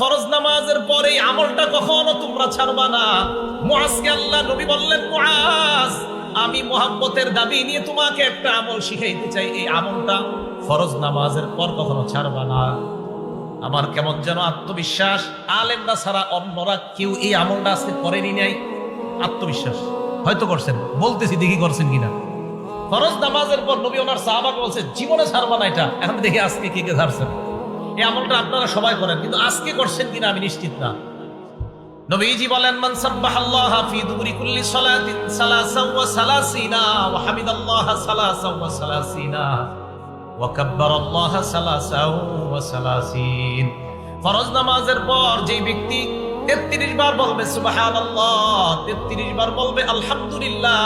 ফরজ নামাজের পরে আমলটা কখনো তোমরা ছাড়বা না। আল্লাহ নবী বললেন আমি মোহাম্মতের দাবি নিয়ে তোমাকে একটা আমল শিখাইতে চাই। এই আমলটা ফরজ নামাজের পর কখনো ছাড়বা না। আমার কেমন যেন আত্মবিশ্বাস, আলেমরা ছাড়া অন্যরা কেউ এই আমলটা আজকে করেনি নাই। আত্মবিশ্বাস, হয়তো করছেন, বলতেছি দেখি করছেন কিনা। ফরজ নামাজের পর নবী ওনার সাহাবাকে বলছে, জীবনে ছাড়বা না এটা। এখন দেখি আজকে কে কে ছাড়ছেন। এই আমলটা আপনারা সবাই করেন, কিন্তু আজকে করছেন কিনা আমি নিশ্চিত না। নবীজি বলেন, মান সাব্বাহাল্লাহ ফি দুবুরি কুল্লি সালাতিন সালাসাও ওয়া সালাসিনা ওয়া হামিদাল্লাহ সালাসাও ওয়া সালাসিনা ওয়া কাব্বারাল্লাহ সালাসাও ওয়া সালাসিন। ফরজ নামাজের পর যেই ব্যক্তি 33 বার বলবে, সুবহানাল্লাহ 33 বার বলবে, আলহামদুলিল্লাহ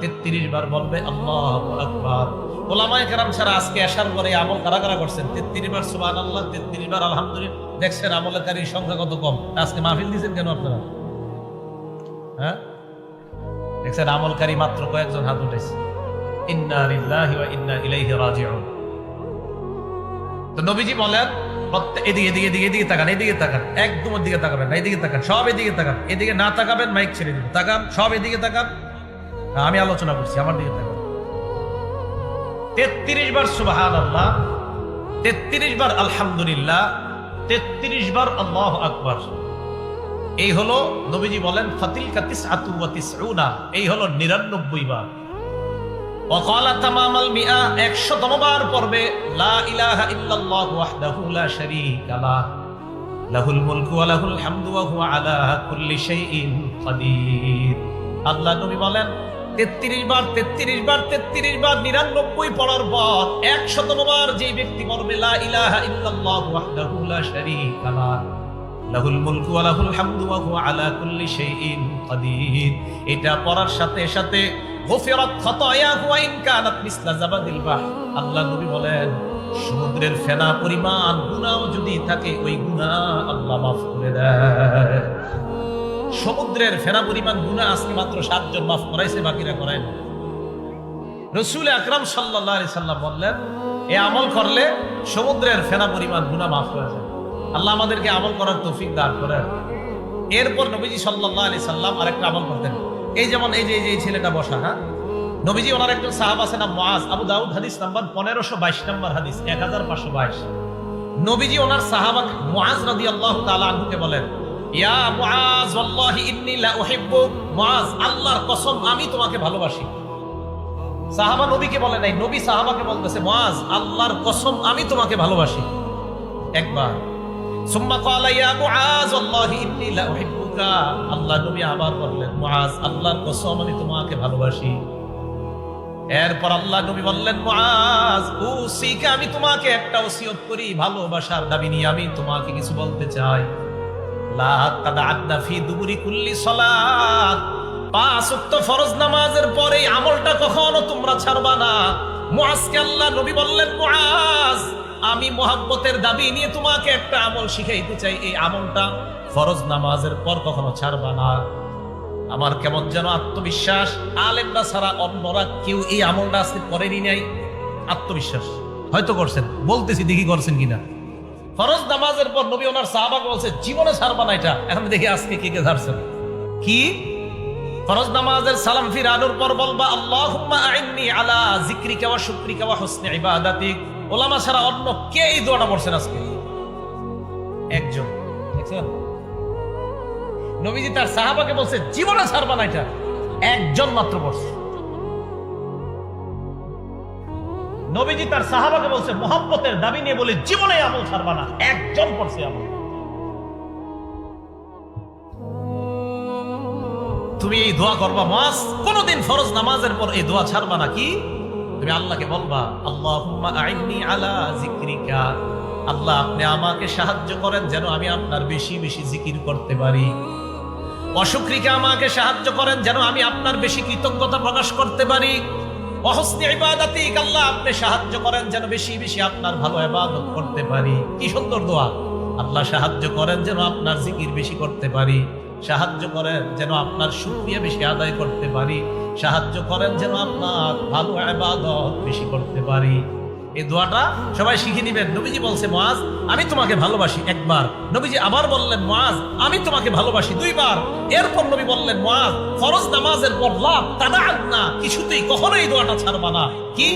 33 বার বলবে, আল্লাহু আকবার ওলামায়ে কেরাম ছাড়া আজকে আসার পরে আমল কারা কারা করছেন? 33 বার সুবহানাল্লাহ 33 বার আলহামদুলিল্লাহ। দেখছেন আমলকারীর সংখ্যা কত কম? আজকে মাহফিল দিয়েছেন কেন আপনারা? হ্যাঁ? দেখছেন আমলকারী মাত্র কয়েকজন হাত উঠেছে ইন্না লিল্লাহি ওয়া ইন্না ইলাইহি রাজিউন। তো নবীজি বলেন প্রত্যেক এদিকে এদিকে এদিকে এদিকে তাকান এদিকে তাকান। একদম ওর দিকে তাকাবেন না, এদিকে তাকান, সব এদিকে তাকান। এদিকে না তাকাবেন, মাইক ছেড়ে দিন। তাকান, সব এদিকে তাকান। আমি আলোচনা করছি, আমার দিকে তাকান। তেত্রিশ বার সুবাহান আল্লাহ তেত্রিশ বার আলহামদুলিল্লাহ, তেত্রিশ বার আল্লাহ আকবর। এই হলো নবীজি বলেন ফাতিল কাতিস আতুয়াতিস এই হলো নিরানব্বই বার। অকালা তামাম মিয়া একশো বার পর্বে, লা ইলাহা ইল্লাল্লাহ ওয়াহদাহু লা শারীকা লাহ লাহুল মুলকু ওয়া লাহুল হামদু ওয়া হুয়া আলা কুল্লি শাইইন কাদির। আল্লাহ নবী বলেন 33 বার 33 বার 33 বার 99 পড়ার পর 100 বার যেই ব্যক্তি পড়বে, লা ইলাহা ইল্লাল্লাহ ওয়াহদাহু লা শারীকা লাহ লাহুল ওয়া লাহুল হামদু ওয়া হুয়া আলা কুল্লি শাইইন কাদির। এটা পড়ার সাথে সাথে গফিরাত খাতায়াহু ওয়া ইন কানাত মিসলা জাবাদিল বাহর। আল্লাহ নবী বলেন, সমুদ্রের ফেনা পরিমাণ গুনাহও যদি থাকে, ওই গুনাহ আল্লাহ মাফ করে দেয়। সমুদ্রের ফেনা পরিমাণ গুনাহ আজকে মাত্র সাতজন মাফ করাইছে, বাকিরা করায় না। রসুল আকরাম সাল্লাহ সাল্লাম বললেন, এ আমল করলে সমুদ্রের ফেনা পরিমাণ গুনাহ মাফ হয়ে যায়। আল্লাহ আমাদেরকে আমল করার তৌফিক দান করেন। এরপর নবীজি সাল্লাহ আলি সাল্লাম আরেকটা আমল করতেন। এই যেমন এই যে এই যে ছেলেটা বসা হ্যাঁ? নবীজি ওনার একজন সাহাব আছে না মুআজ। আবু দাউদ হাদিস নাম্বার পনেরোশো বাইশ নাম্বার হাদিস, এক হাজার পাঁচশো বাইশ। নবীজি ওনার সাহাবা মুআজ রাদিয়াল্লাহু তাআলা আনহুকে বলেন ইয়া আল্লাহর কসম, আমি তোমাকে ভালোবাসি। সাহাবা নবীকে বলে নাই, নবী সাহাবাকে বলতেছে, মুআজ, আল্লাহর কসম, আমি তোমাকে ভালোবাসি। একবার, সুম্মা ইয়া আল্লাহ আবার বললেন আল্লাহর কসম, আমি তোমাকে ভালোবাসি। এরপর আল্লাহ নবী বললেন আমি তোমাকে একটা ওসিয়ত করি, ভালোবাসার দাবি নিয়ে আমি তোমাকে কিছু বলতে চাই। ফরজ নামাজের পরে আমলটা কখনো তোমরা ছাড়বা না। মুআজকে আল্লাহ নবী আমি মোহাব্বতের দাবি নিয়ে তোমাকে একটা আমল শিখাইতে চাই। এই আমলটা ফরজ নামাজের পর কখনো ছাড়বা না। আমার কেমন যেন আত্মবিশ্বাস, আলেমরা ছাড়া অন্যরা কেউ এই আমলটা আজকে করেনি নাই। আত্মবিশ্বাস। হয়তো করছেন, বলতেছি দেখি করছেন কিনা। ফরজ নামাজের পর নবী ওনার সাহাবাকে বলছে, জীবনে ছাড়বা না এটা। এখন দেখি আজকে কে কে ছাড়ছেন কি? ফরজ নামাজের সালাম ফিরানোর পর বলবা, আল্লাহুম্মা আইন্নি আলা যিকরিকা ওয়া শুকরিকা ওয়া হুসনি ইবাদাতিক। ওলামা ছাড়া অন্য কে এই দোয়াটা পড়ছেন আজকে? একজন। নবীজি তার সাহাবাকে বলছে, জীবনে ছাড়বা না এটা। একজন মাত্র পড়ছে। নবীজি তার সাহাবাকে বলছে মোহাম্মতের দাবি নিয়ে বলে জীবনে আমল ছাড়বা না, একজন পড়ছে আমল। তুমি এই দোয়া করবা মাস কোনদিন ফরজ নামাজের পর এই দোয়া ছাড়বা না কি? তুমি আল্লাহকে বলবা আইন্নি আলা যিকরিকা। আল্লাহ, আপনি আমাকে সাহায্য করেন যেন আমি আপনার বেশি বেশি জিকির করতে পারি। অসুক্রিকে আমাকে সাহায্য করেন যেন আমি আপনার বেশি কৃতজ্ঞতা প্রকাশ করতে পারি। অহস্তি ইবাদাতিক আল্লাহ, আপনি সাহায্য করেন যেন বেশি বেশি আপনার ভালো ইবাদত করতে পারি। কি সুন্দর দোয়া। আল্লাহ সাহায্য করেন যেন আপনার জিকির বেশি করতে পারি। সাহায্য করেন যেন আপনার শুকরিয়া বেশি আদায় করতে পারি। সাহায্য করেন যেন আপনার ভালো ইবাদত বেশি করতে পারি। এই দোয়াটা সবাই শিখে নিবেন। নবীজি বলছে মাজ আমি তোমাকে ভালোবাসি একবার। নবীজি আবার বললেন মাজ আমি তোমাকে ভালোবাসি দুইবার। এরপর নবী বললেন মাজ ফরজ নামাজের বদলা তাদা না কিছুতেই কখনোই দোয়াটা ছাড়বা না। কি?